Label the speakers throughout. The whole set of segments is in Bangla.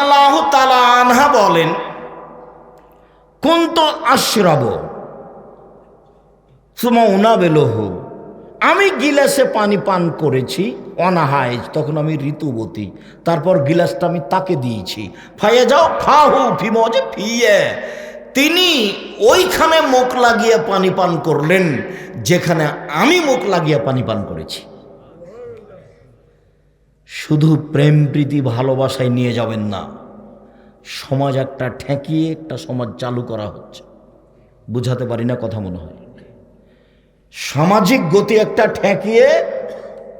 Speaker 1: আল্লাহ তালা আনহা বলেন কোন তো আশ্রাব সুমা আমি গিলাসে পানি পান করেছি অনাহাইজ তখন আমি ঋতুবতী, তারপর গিলাসটা আমি তাকে দিয়েছি। ফাইয়া যাও ফাহু ফিমজে ফিয়ে। তিনি ওইখানে মুখ লাগিয়ে পানি পান করলেন, যেখানে আমি মুখ লাগিয়ে পানি পান করেছি। শুধু প্রেম প্রীতি ভালোবাসায় নিয়ে যাবেন না, সমাজ একটা ঠেকিয়ে একটা সমাজ চালু করা হচ্ছে। বুঝাতে পারি না কথা মনে হয়। সামাজিক গতি একটা ঠেকিয়ে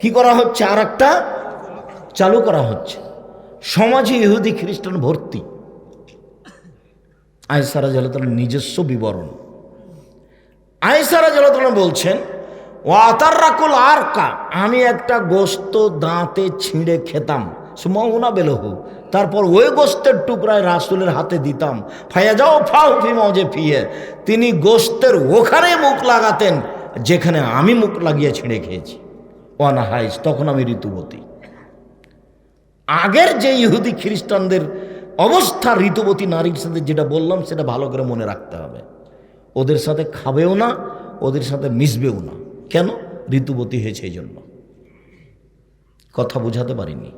Speaker 1: কি করা হচ্ছে? আর একটা চালু করা হচ্ছে। সমাজে ইহুদি, খ্রিস্টান ভর্তি। আয়সারা জলতলা নিজস্ব বিবরণ। আয়সারা জলতলা বলছেন ও আতার রাকুল আর কা আমি একটা গোস্ত দাঁতে ছিঁড়ে খেতাম। সুমনা বেলহু, তারপর ওই গোস্তের টুকরায় রাসুলের হাতে দিতাম। ফাইয়া যাও ফাও ফিমজে ফিয়ে, তিনি গোস্তের ওখানে মুখ লাগাতেন, যেখানে আমি মুখ লাগিয়ে ছিঁড়ে খেয়েছি। ওয়ানা হাইস তখন আমি ঋতুবতী। আগের যে ইহুদি খ্রিস্টানদের অবস্থা, ঋতুবতী নারীর সাথে যেটা বললাম, সেটা ভালো করে মনে রাখতে হবে। ওদের সাথে খাবেও না, ওদের সাথে মিশবেও না। কেন? ঋতুবতী হয়েছে এই জন্য। কথা বুঝাতে পারিনি।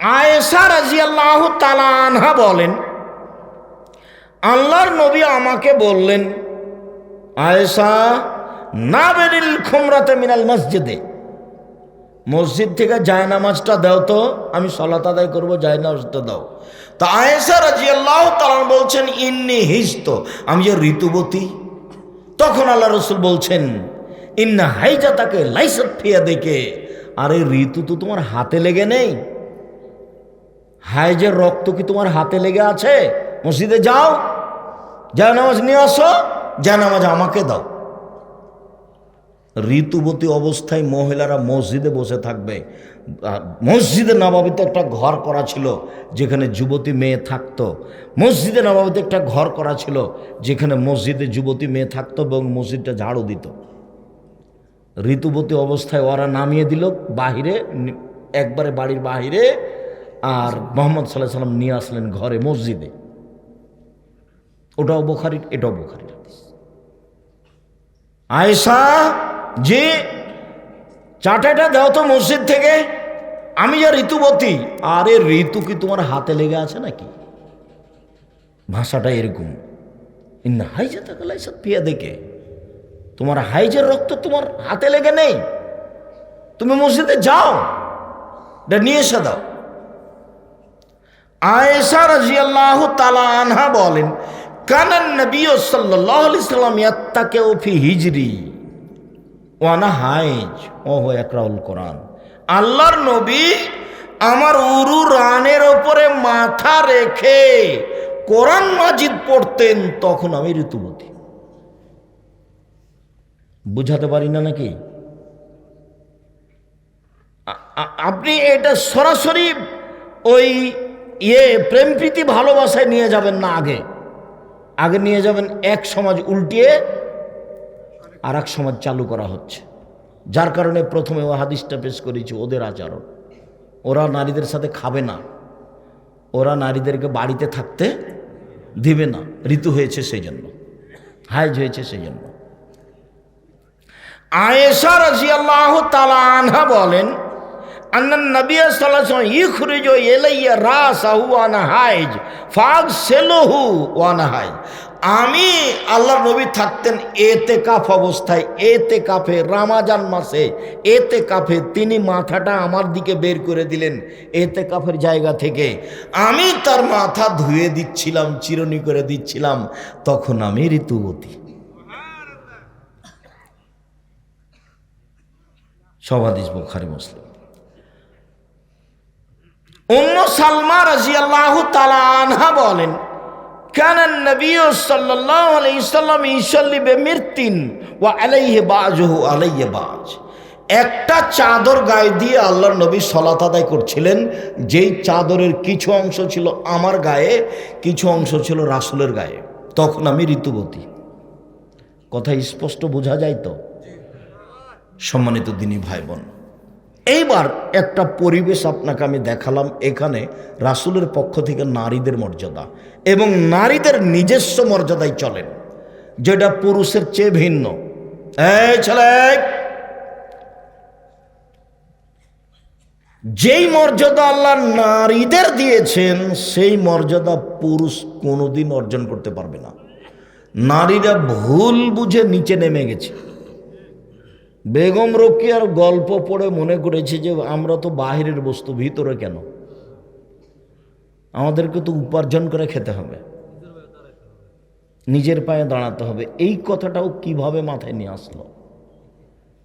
Speaker 1: আয়েশা রাজিয়াল্লাহ তালা আনহা বলেন, আল্লাহর নবী আমাকে বললেন, আয়েশা না বেরিল খুমরাতে মিনাল মসজিদে। মসজিদ থেকে জায়নামাজটা দাও তো, আমি সলাত আদায় করব জায়নামাজটা দাও। তা আয়েশা রাজি আল্লাহ তালান বলছেন, ইন্নি হিস্ত আমি যে ঋতুবতী তখন আল্লাহ রসুল বলছেন, ইন্না হাইজা তাকে লাইসত ফিয়া দেখে আরে ঋতু তো তোমার হাতে লেগে নেই। হাইজের রক্ত কি তোমার হাতে লেগে আছে? মসজিদে যাও জায়নামাজ নিয়ে আসো জায়নামাজ আমাকে দাও। ঋতুবতী অবস্থায় মহিলারা মসজিদে বসে থাকবে। মসজিদে নবাবিতে একটা ঘর করা ছিল, যেখানে যুবতী মেয়ে থাকতো। মসজিদে নবাবিতে একটা ঘর করা ছিল, যেখানে মসজিদে যুবতী মেয়ে থাকতো এবং মসজিদটা ঝাড়ু দিত। ঋতুবতী অবস্থায় ওরা নামিয়ে দিল বাহিরে একবারে বাড়ির বাহিরে, আর মোহাম্মদ সাল্লাহ সাল্লাম নিয়ে আসলেন ঘরে, মসজিদে। ওটাও বোখারির, এটাও বোখারির হাদিস। আয়েশা যে চাটাটা দাও তো মসজিদ থেকে, আমি যা ঋতুবতী, আরে ঋতু কি তোমার হাতে লেগে আছে নাকি? ভাষাটা এরকম হাইজা তাকালাই সব পিয়া দেখে, তোমার হাইজের রক্ত তোমার হাতে লেগে নেই, তুমি মসজিদে যাও নিয়ে এসে দাও। আয়েশা রাজিয়াল্লাহ তালা আনহা বলেন, কানান নবী সাল্লাল্লাহু আলাইহি সাল্লাম ইয়াত্তাকেও ফি হিজরি। ওয়ানা হাইজ, ও হো একরাউল কোরআন। আল্লাহর নবী আমার উরু রানের ওপরে মাথা রেখে কোরআন মাজিদ পড়তেন, তখন আমি ঋতুবতী। বুঝাতে পারি না নাকি? আপনি এটা সরাসরি ওই ইয়ে প্রেম প্রীতি ভালোবাসায় নিয়ে যাবেন না আগে। আগে নিয়ে যাবেন এক সমাজ উল্টিয়ে আর এক সমাজ চালু করা হচ্ছে। যার কারণে প্রথমে ও হাদিসটা পেশ করেছি ওদের আচরণ। ওরা নারীদের সাথে খাবে না। ওরা নারীদেরকে বাড়িতে থাকতে দিবে না। ঋতু হয়েছে সেই জন্য হাইজ হয়েছে সেই জন্য আয়েশা রাজিয়াল্লাহ তালা আনহা বলেন আন্নান নবী সাল্লাল্লাহু আলাইহি ওয়াসাল্লাম ইখরিজু ইলাইয়া রাসাহু ওয়ানা হাইজ ফাগসিলহু ওয়ানা হাইজ আমি আল্লাহর নবী থাকতেন এতে কাফ অবস্থায় এতে কাফে রামাজান মাসে এতে কাফে তিনি মাথাটা আমার দিকে বের করে দিলেন এতে কাফের জায়গা থেকে। আমি তার মাথা ধুয়ে দিচ্ছিলাম, চিরনি করে দিচ্ছিলাম, তখন আমি ঋতুবতী। সবাদিস বুখারি, মুসলিম। অন্য সালমা রাজিয়াল্লাহু তাআলা আনহা বলেন কানান নবী সাল্লাহ আলাইসাল্লাম ইসল্লিবে মৃত্যিন ও আলাইহে বাজহু আলাইহে বাজ। একটা চাদর গায়ে দিয়ে আল্লাহর নবী সলাত আদায় করছিলেন, যেই চাদরের কিছু অংশ ছিল আমার গায়ে, কিছু অংশ ছিল রাসুলের গায়ে। তখন আমি ঋতুবতী। কথা স্পষ্ট বোঝা যায় তো? সম্মানিত দিনী ভাই বোন এইবার একটা পরিবেশ আপনাকে আমি দেখালাম এখানে রাসুলের পক্ষ থেকে নারীদের মর্যাদা এবং নারীদের নিজস্ব মর্যাদায় চলেন, যেটা পুরুষের চেয়ে ভিন্ন। ছেলে, যেই মর্যাদা আল্লাহ নারীদের দিয়েছেন, সেই মর্যাদা পুরুষ কোনোদিন অর্জন করতে পারবে না। নারীরা ভুল বুঝে নিচে নেমে গেছে। বেগম রোকিয়ার গল্প পড়ে মনে করেছে যে আমরা তো বাহিরের বস্তু, ভিতরে কেন? আমাদেরকে তো উপার্জন করে খেতে হবে। নিজের পায়ে দাঁড়াতে হবে। এই কথাটাও কীভাবে মাথায় নিয়ে আসলো?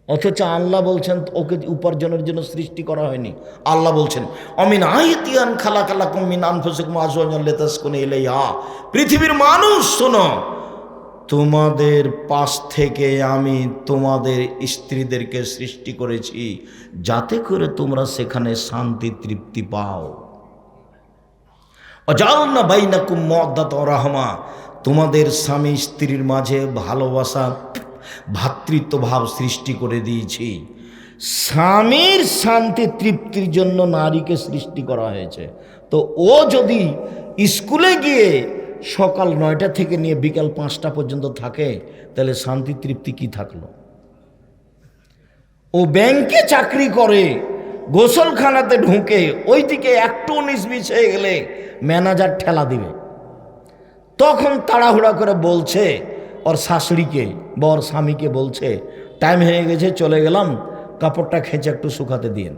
Speaker 1: অথচ আল্লাহ বলছেন, ওকে উপার্জনের জন্য সৃষ্টি করা হয়নি। আল্লাহ বলছেন, অমিন আহিতিয়ান খালা খালা কুমিন আনফুসুকুম আজওয়াজাল্লাতাসকুন ইলাইহা। পৃথিবীর মানুষ, শোনো তোমাদের পাশ থেকে আমি তোমাদের স্ত্রীদেরকে সৃষ্টি করেছি, যাতে করে তোমরা সেখানে শান্তি, তৃপ্তি পাও। অজাউন্না বাইনাকুম মদ্দাত রহমা, তোমাদের স্বামী স্ত্রীর মাঝে ভালোবাসা ভ্রাতৃত্বভাব সৃষ্টি করে দিয়েছি। স্বামীর শান্তি, তৃপ্তির জন্য নারীকে সৃষ্টি করা হয়েছে। তো ও যদি স্কুলে গিয়ে সকাল নয়টা থেকে নিয়ে বিকাল পাঁচটা পর্যন্ত থাকে, তাহলে শান্তি তৃপ্তি কি থাকল? ও ব্যাংকে চাকরি করে, গোসলখানাতে ঢুকে, ওইদিকে একটু উনিশ হয়ে গেলে ম্যানেজার ঠেলা দিবে। তখন তাড়াহুড়া করে বলছে, ওর শাশুড়িকে বা ওর স্বামীকে বলছে, টাইম হয়ে গেছে, চলে গেলাম, কাপড়টা খেঁচে একটু শুকাতে দিয়েন।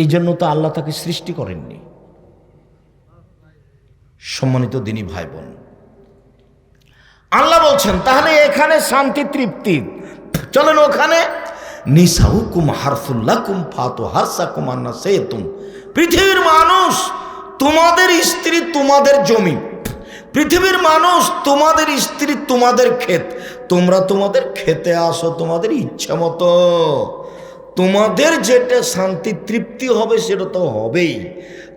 Speaker 1: এই জন্য তো আল্লাহ তাকে সৃষ্টি করেননি। সম্মানিত দিনী ভাই বোন আল্লাহ বলছেন, তাহলে এখানে শান্তি তৃপ্তি। চলেন ওখানে। নিসাউ কুম হারফুল্লাহ কুম ফাতো হারসা কুমান্না সে তুম পৃথিবীর মানুষ তোমাদের স্ত্রী তোমাদের জমি। পৃথিবীর মানুষ তোমাদের স্ত্রী তোমাদের ক্ষেত। তোমরা তোমাদের খেতে আসো, তোমাদের ইচ্ছা মতো। তোমাদের যেটা শান্তি তৃপ্তি হবে সেটা তো হবেই।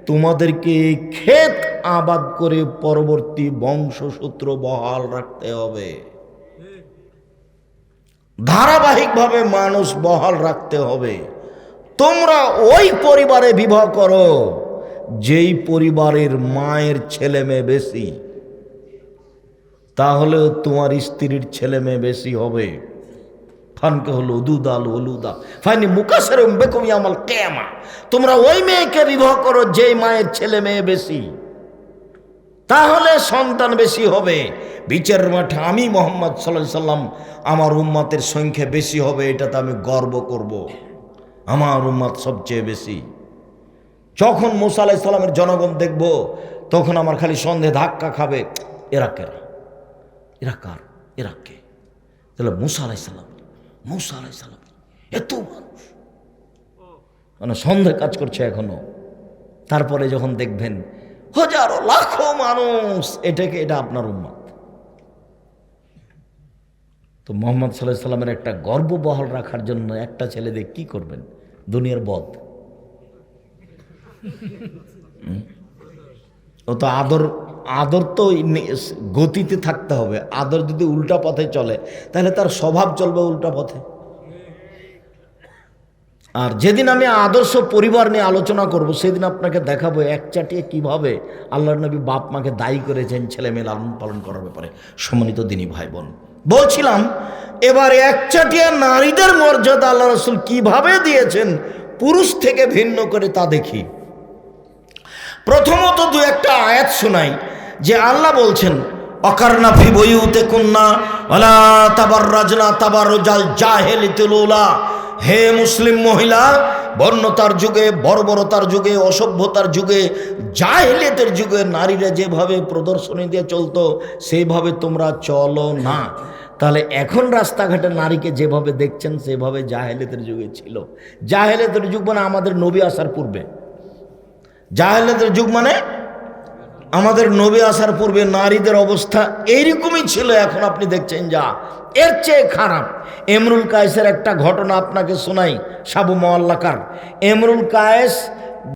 Speaker 1: তোমাদেরকে ক্ষেত আবাদ করে পরবর্তী বংশসূত্র বহাল রাখতে হবে। ধারাবাহিকভাবে মানুষ বহাল রাখতে হবে। তোমরা ওই পরিবারে বিবাহ করো, যেই পরিবারের মায়ের ছেলে মেয়ে বেশি। তাহলে তোমার স্ত্রীর ছেলে মেয়ে বেশি হবে। ফানকে হলো উদুদাল উলুদা ফাইনি মুকাসের বেকমি আমল কেমা তোমরা ওই মেয়েকে বিবাহ করো, যেই মায়ের ছেলে মেয়ে বেশি। তাহলে সন্তান বেশি হবে। বিচারের মাঠে আমি মোহাম্মদ সাল্লাহ সাল্লাম, আমার উম্মাতের সংখ্যা বেশি হবে, এটাতে আমি গর্ব করব। আমার উম্মাত সবচেয়ে বেশি। যখন মুসা আলাহ সাল্লামের জনগণ দেখব, তখন আমার খালি সন্দেহ, ধাক্কা খাবে। এরা কেরা? এরা কার? এরা কে? তাহলে মুসা আলাহ সাল্লাম মুসা আলাহ সাল্লাম এত মানুষ। মানে সন্দেহ কাজ করছে এখনও। তারপরে যখন দেখবেন, হাজারো লাখো মানুষ, এটাকে এটা আপনার উম্মাদ তো মোহাম্মদ সাল্লাহ সাল্লামের একটা গর্ব বহাল রাখার জন্য একটা ছেলে দিয়ে কী করবেন? দুনিয়ার বধ। ও তো আদর আদর তো গতিতে থাকতে হবে। আদর যদি উল্টা পথে চলে, তাহলে তার স্বভাব চলবে উল্টা পথে। আর যেদিন আমি আদর্শ পরিবার নিয়ে আলোচনা করব, সেদিন আপনাকে দেখাবো এক চাটিয়ে কীভাবে আল্লাহর নবী বাপ মাকে দায়ী করেছেন ছেলে মেয়ে লালন পালন করার ব্যাপারে। সম্মানিত দিনী ভাই বোন বলছিলাম, এবার এক চাটিয়া নারীদের মর্যাদা আল্লাহ রসুল কীভাবে দিয়েছেন, পুরুষ থেকে ভিন্ন করে তা দেখি। প্রথমত দু একটা আয়াত শোনাই। যে আল্লাহ বলছেন অকারনা ফি বইউতে কন্যা ওলা তাবার রাজনা তাবার জাহেলিতুলা হে মুসলিম মহিলা, বর্ণতার যুগে, বর্বরতার যুগে, অসভ্যতার যুগে, জাহেলিয়তের যুগে নারীরা যেভাবে প্রদর্শনী দিয়ে চলতো, সেইভাবে তোমরা চলো না। তাহলে এখন রাস্তাঘাটে নারীকে যেভাবে দেখছেন, সেভাবে জাহেলিয়তের যুগে ছিল। জাহেলিয়তের যুগ মানে আমাদের নবী আসার পূর্বে। জাহেলাতের যুগ মানে আমাদের নবী আসার পূর্বে নারীদের অবস্থা এইরকমই ছিল, এখন আপনি দেখছেন যা। এর চেয়ে খারাপ। এমরুল কায়েসের একটা ঘটনা আপনাকে শোনাই, সাবু মোয়াল্লাকার। এমরুল কায়েস